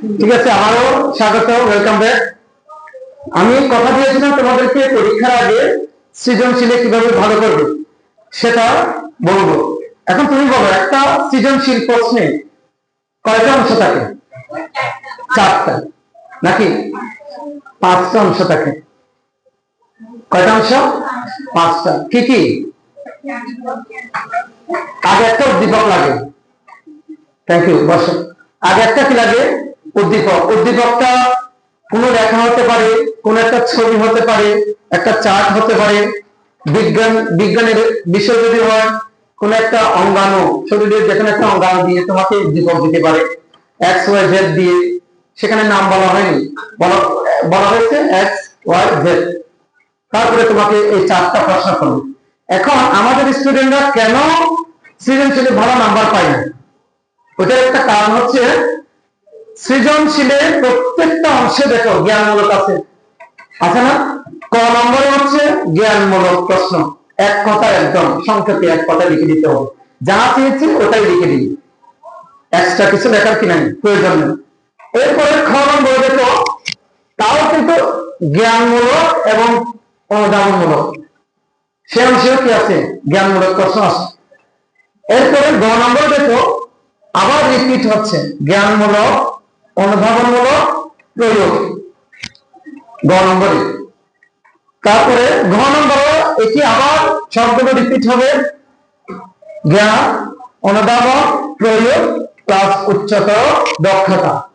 ঠিক আছে আমারও স্বাগত ওয়েলকাম ব্যাক আমি কথা দিয়েছিলাম তোমাদেরকে পরীক্ষার আগে সৃজনশীলে কীভাবে ভালো করবে, সেটা বলব। এখন তুমি বলো, একটা সৃজনশীল প্রশ্নে কয়টা অংশ থাকে? চারটা। নাকি? পাঁচটা অংশ থাকে। কয়টা অংশ? পাঁচটা। কি কি? আগে একটা উদ্দীপক লাগে। থ্যাংক ইউ বসো। আগে একটা কি লাগে? উদ্দীপক। উদ্দীপকটা কোনো লেখা হতে পারে, কোন একটা ছবি হতে পারে, একটা চার্ট হতে পারে। বিজ্ঞান, বিজ্ঞানের বিষয় যদি হয়, কোন একটা অঙ্গাণু শরীরের যেখানে একটা অঙ্গাণু দিয়ে তোমাকে উদ্দীপক দিতে পারে। এক্স ওয়াই জেড দিয়ে। সেখানে নাম বলা হয়নি। বলা বলা হয়েছে এক্স ওয়াই জেড তারপরে তোমাকে এই চারটা প্রশ্ন করবে। এখন আমাদের স্টুডেন্টরা কেন সৃজনশীলে ভালো নাম্বার পায় না? ওটার একটা কারণ হচ্ছে সৃজনশীলে প্রত্যেকটা অংশে দেখো জ্ঞানমূলক আছে। আছে না? ক নম্বরে হচ্ছে জ্ঞানমূলক প্রশ্ন। এক কথা একদম, সংক্ষেপে এক কথা লিখে দিতে হবে। যা চেয়েছি ওটাই লিখে দিই এক্সট্রা কিছু লেখার কি নাই? প্রয়োজন নেই। এরপরে খ নম্বরে দেখো, তাও কিন্তু জ্ঞানমূলক এবং অনুদানমূলক সে অংশেও কি আছে? জ্ঞানমূলক প্রশ্ন আছে। এরপরে গ নম্বর দেখো, আবার রিপিট হচ্ছে, জ্ঞানমূলক অনুধাবনমূলক প্রয়োগ। গ নম্বরে। তারপরে ঘ নম্বরে এটি আবার শব্দটা রিপিট হবে। জ্ঞান, অনুধাবন, প্রয়োগ, প্লাস উচ্চতর দক্ষতা।